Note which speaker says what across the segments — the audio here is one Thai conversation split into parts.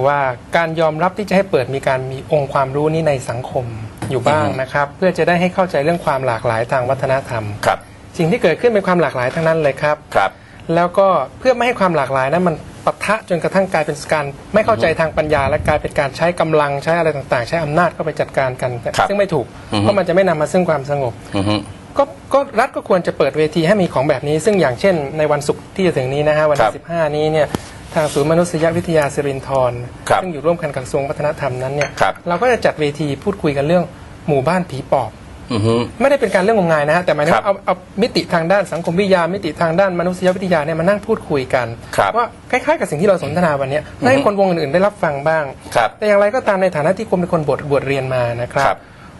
Speaker 1: ว่าการยอมรับที่จะให้เปิดมีการมีองค์ความรู้นี้ในสังคมอยู่บ้าง
Speaker 2: อือฮึ
Speaker 1: นะครับ เพื่อจะได้ให้เข้าใจเรื่องความหลากหลายทางวัฒนธรรม
Speaker 2: ครับ
Speaker 1: สิ่งที่เกิดขึ้นเป็นความหลากหลายทั้งนั้นเลยครับ
Speaker 2: ครับ
Speaker 1: แล้วก็เพื่อไม่ให้ความหลากหลายนั้นมันปะทะจนกระทั่งกลายเป็นการไม่เข้าใจทางปัญญา และกลายเป็นการใช้กำลังใช้อะไรต่างๆ ใช้อำนาจเข้าไปจัดการกัน
Speaker 2: ครับ
Speaker 1: ซึ่งไม่ถูก
Speaker 2: อือฮึ
Speaker 1: เพราะมันจะไม่นำมาซึ่งความสงบ
Speaker 2: อือฮึ
Speaker 1: ก็ก็รัฐก็ควรจะเปิดเวทีให้มีของแบบนี้ ซึ่งอย่างเช่นในวันศุกร์ที่จะถึงนี้นะฮะวัน
Speaker 2: ครั
Speaker 1: ที่
Speaker 2: บ
Speaker 1: 15 นี้เนี่ย ทางศูนย์มนุษยวิทยาสิรินธร
Speaker 2: ครับ
Speaker 1: ซึ่งอยู่ร่วมกันกับกระทรวงวัฒนธรรมนั้นเนี่ย
Speaker 2: ครับ
Speaker 1: เราก็จะจัดเวทีพูดคุยกันเรื่องหมู่บ้านผีปอบ
Speaker 2: อือฮึ
Speaker 1: ไม่ได้เป็นการเรื่องงมงายนะฮะแต่หมายถึง
Speaker 2: ครับ
Speaker 1: ว่าเอาเอามิติทางด้านสังคมวิทยา มิติทางด้านมนุษยวิทยาเนี่ยมานั่งพูดคุยกัน
Speaker 2: ครับ
Speaker 1: ว่าคล้ายๆกับสิ่งที่เราสนทนาวันเนี้ยให้คนวงอื่นๆได้รับฟังบ้าง
Speaker 2: ครับ
Speaker 1: แต่อย่างไรก็ตามในฐานะที่ผมเป็นคนบวชบวชเรียนมานะครับ
Speaker 2: ครับ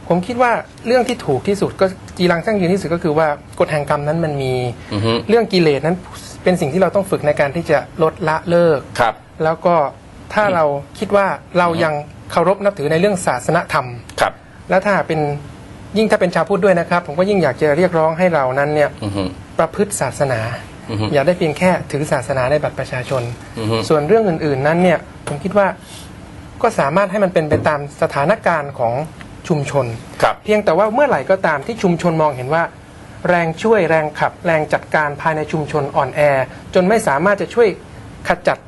Speaker 1: ผมคิดว่าเรื่องที่ถูกที่สุดก็จีรังชั่งยืนที่สุดก็คือว่ากฎแห่งกรรมนั้นมันมี
Speaker 2: อือฮึ
Speaker 1: เรื่องกิเลสนั้น เป็นสิ่งที่เราต้องฝึกในการที่จะลดละเลิก
Speaker 2: ครับ
Speaker 1: แล้วก็ถ้าเราคิดว่าเรายังเคารพนับถือในเรื่องศาสนธรรม
Speaker 2: ครับ
Speaker 1: แล้วถ้าเป็นยิ่งถ้าเป็นชาวพุทธด้วยนะครับ ผมก็ยิ่งอยากจะเรียกร้องให้เรานั้นเนี่ย
Speaker 2: อือฮึ
Speaker 1: ประพฤติศาสนา
Speaker 2: อือฮึ
Speaker 1: อย่าได้เพียงแค่ถือศาสนาในบัตรประชาชน
Speaker 2: อือฮึ
Speaker 1: ส่วนเรื่องอื่น ๆ นั้นเนี่ยผมคิดว่าก็สามารถให้มันเป็นไปตามสถานการณ์ของชุมชน
Speaker 2: ครับ
Speaker 1: เพียงแต่ว่าเมื่อไหร่ก็ตามที่ชุมชนมองเห็นว่า แรงช่วยแรงขับ แรงจัดการภายในชุมชนอ่อนแอ จนไม่สามารถจะช่วยขจัด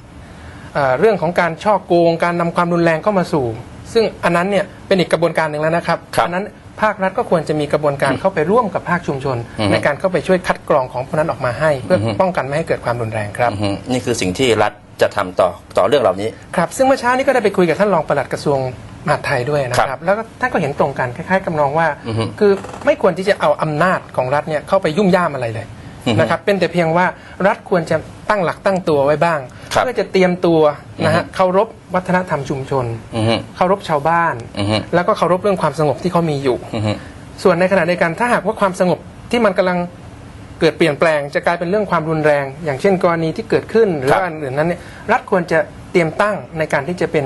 Speaker 1: เอ่อเรื่องของการช่อโกง การนำความรุนแรงเข้ามาสู่ ซึ่งอันนั้นเนี่ยเป็นอีกกระบวนการหนึ่งแล้วนะครับ
Speaker 2: ครับ
Speaker 1: อันั้นภาครัฐก็ควรจะมีกระบวนการเข้าไปร่วมกับภาคชุมชน
Speaker 2: อือฮึ
Speaker 1: ในการเข้าไปช่วยคัดกรองของพวกนั้นออกมาให้ เพื่ออ
Speaker 2: อฮึ
Speaker 1: ป้องกันไม่ให้เกิดความรุนแรงครับ
Speaker 2: อือฮึนี่คือสิ่งที่รัฐจะทำต่อต่อเรื่องเหล่านี้
Speaker 1: ครับซึ่งเมื่อเช้านี้ก็ได้ไปคุยกับท่านรองปลัดกระทรวง มหาดไทยด้วยนะค
Speaker 2: ครั
Speaker 1: รับบ แล้วก็ท่านก็เห็นตรงกันคล้ายๆกับน้องว่า
Speaker 2: อือฮึ
Speaker 1: คือไม่ควรที่จะเอาอำนาจของรัฐเนี่ยเข้าไปยุ่มย่ามอะไรเลย
Speaker 2: อือฮึ
Speaker 1: นะครับเป็นแต่เพียงว่ารัฐควรจะตั้งหลักตั้งตัวไว้บ้าง
Speaker 2: ครับ
Speaker 1: เพื่อจะเตรียมตัวนะฮะ
Speaker 2: อือฮึ
Speaker 1: เคารพวัฒนธรรมชุมชน
Speaker 2: อือฮึ
Speaker 1: เคารพชาวบ้าน
Speaker 2: อือฮึ
Speaker 1: แล้วก็เคารพเรื่องความสงบที่เขามีอยู่
Speaker 2: อือฮึ
Speaker 1: ส่วนในขณะเดียวกันถ้าหากว่าความสงบที่มันกำลังเกิดเปลี่ยนแปลง จะกลายเป็นเรื่องความรุนแรง อย่างเช่นกรณีที่เกิดขึ้นหรือ
Speaker 2: ครับ
Speaker 1: ว่าอันอื่นนั้นเนี่ยรัฐควรจะเตรียมตั้งในการที่จะเป็น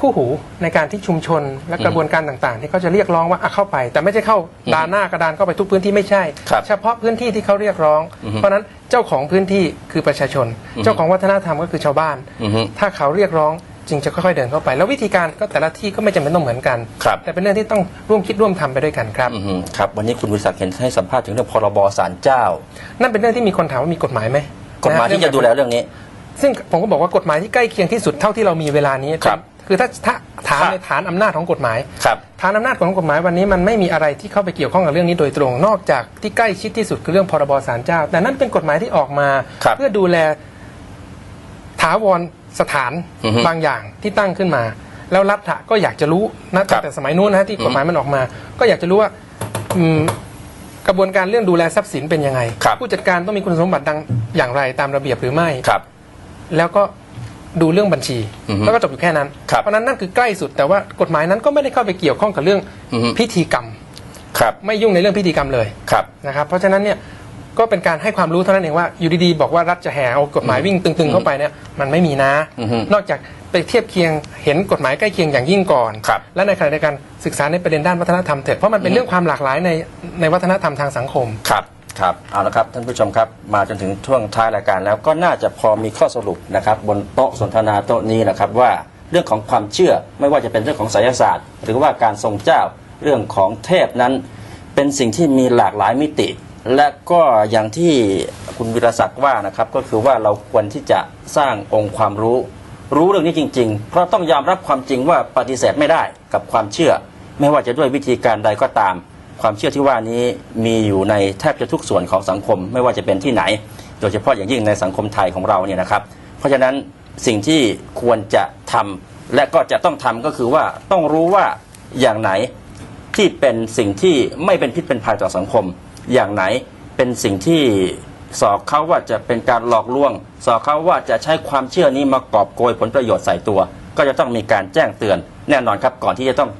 Speaker 1: คู่หูในการที่ชุมชนและกระบวนการต่างๆ ที่เขาจะเรียกร้องว่าอะเข้าไป แต่ไม่ใช่เข้าดานหน้ากระดานเข้าไปทุกพื้นที่ไม่ใช่
Speaker 2: ครับ
Speaker 1: เฉพาะพื้นที่ที่เขาเรียกร้อง
Speaker 2: อือฮึ
Speaker 1: เพราะฉะนั้นเจ้าของพื้นที่คือประชาชน
Speaker 2: อือฮึ
Speaker 1: เจ้าของวัฒนธรรมก็คือชาวบ้าน
Speaker 2: อือฮึ
Speaker 1: ถ้าเขาเรียกร้องจึงจะค่อยๆเดินเข้าไป แล้ววิธีการก็แต่ละที่ก็ไม่จำเป็นต้องเหมือนกัน
Speaker 2: ครับ
Speaker 1: แต่เป็นเรื่องที่ต้องร่วมคิดร่วมทำไปด้วยกันครับ
Speaker 2: อือฮึครับ วันนี้คุณวิศักดิ์เห็นให้สัมภาษณ์ถึงเรื่องพรบศาลเจ้า
Speaker 1: นั่นเป็นเรื่องที่มีคนถามว่ามีกฎหมายไหม
Speaker 2: กฎหมายที่จะดูแลเรื่องนี้
Speaker 1: ซึ่งผมก็บอกว่ากฎหมายที่ใกล้เคียงที่สุดเท่าที่เรามีเวลานี้
Speaker 2: ครับ
Speaker 1: คือถ้าถ้าถาม
Speaker 2: ครับ
Speaker 1: ในฐานอำนาจของกฎหมาย
Speaker 2: ครับ
Speaker 1: ฐานอำนาจของกฎหมายวันนี้มันไม่มีอะไรที่เข้าไปเกี่ยวข้องกับเรื่องนี้โดยตรง นอกจากที่ใกล้ชิดที่สุดคือเรื่องพรบศาลเจ้า แต่นั่นเป็นกฎหมายที่ออกมา
Speaker 2: ครับ
Speaker 1: เพื่อดูแลถาวรสถาน
Speaker 2: อือฮึ
Speaker 1: บางอย่างที่ตั้งขึ้นมา แล้วรัฐอะก็อยากจะรู้นะตั้งแต่สมัยนู้นนะที่กฎหมายมันออกมา ก็อยากจะรู้ว่าอืมกระบวนการเรื่องดูแลทรัพย์สินเป็นยังไง
Speaker 2: ครับ
Speaker 1: ผู้จัดการต้องมีคุณสมบัติดังอย่างไรตามระเบียบหรือไม่
Speaker 2: ครับ
Speaker 1: แล้วก็ ดูเรื่องบัญชี
Speaker 2: อือฮึ
Speaker 1: แล้วก็จบอยู่แค่นั้น
Speaker 2: ครับ
Speaker 1: เพราะฉะนั้นนั่นคือใกล้สุดแต่ว่ากฎหมายนั้นก็ไม่ได้เข้าไปเกี่ยวข้องกับเรื่อง
Speaker 2: อือฮึ
Speaker 1: พิธีกรรม
Speaker 2: ครับ
Speaker 1: ไม่ยุ่งในเรื่องพิธีกรรมเลย
Speaker 2: ครับ
Speaker 1: นะครับ เพราะฉะนั้นเนี่ยก็เป็นการให้ความรู้เท่านั้นเองว่าอยู่ดีๆบอกว่ารัฐจะแห่เอากฎหมายวิ่งตึงๆเข้าไปเนี่ยมันไม่มีนะ
Speaker 2: อือฮึ
Speaker 1: นอกจากไปเทียบเคียงเห็นกฎหมายใกล้เคียงอย่างยิ่งก่อน
Speaker 2: ครับ
Speaker 1: และในขณะเดียวกันศึกษาในประเด็นด้านวัฒนธรรมเถิดเพราะมันเป็นเรื่องความหลากหลายในในวัฒนธรรมทางสังคม
Speaker 2: ครับ ครับเอาละครับท่านผู้ชมครับมาจนถึงช่วงท้ายรายการแล้วก็น่าจะพอมีข้อสรุปนะครับบนโต๊ะสนทนาโต๊ะนี้นะครับว่าเรื่องของความเชื่อไม่ว่าจะเป็นเรื่องของไสยศาสตร์ หรือว่าการทรงเจ้าเรื่องของเทพนั้น เป็นสิ่งที่มีหลากหลายมิติ และก็อย่างที่คุณวิรศักดิ์ว่านะครับก็คือว่าเราควรที่จะสร้างองค์ความรู้ รู้เรื่องนี้จริง ๆ เพราะต้องยอมรับความจริงว่าปฏิเสธไม่ได้กับความเชื่อ ไม่ว่าจะด้วยวิธีการใดก็ตาม ความเชื่อที่ว่านี้มีอยู่ในแทบจะทุกส่วนของสังคม ไม่ว่าจะเป็นที่ไหน โดยเฉพาะอย่างยิ่งในสังคมไทยของเราเนี่ยนะครับ เพราะฉะนั้นสิ่งที่ควรจะทำและก็จะต้องทำก็คือว่าต้องรู้ว่าอย่างไหนที่เป็นสิ่งที่ไม่เป็นพิษเป็นภัยต่อสังคม อย่างไหนเป็นสิ่งที่สอกเขาว่าจะเป็นการหลอกลวง สอกเขาว่าจะใช้ความเชื่อนี้มากอบโกยผลประโยชน์ใส่ตัว ก็จะต้องมีการแจ้งเตือน แน่นอนครับก่อนที่จะต้อง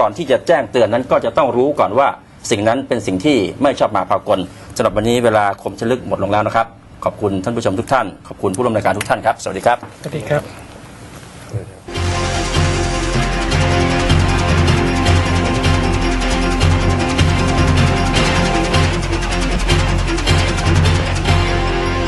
Speaker 2: ก่อนที่จะแจ้งเตือนนั้นก็จะต้องรู้ก่อนว่า สิ่งนั้นเป็นสิ่งที่ไม่ชอบมาพากลสำหรับวันนี้เวลาคมชลึกหมดลงแล้วนะครับ ขอบคุณท่านผู้ชมทุกท่าน ขอบคุณผู้ร่วมรายการทุกท่านครับ สวัสดีครับ
Speaker 1: สวัสดีครับ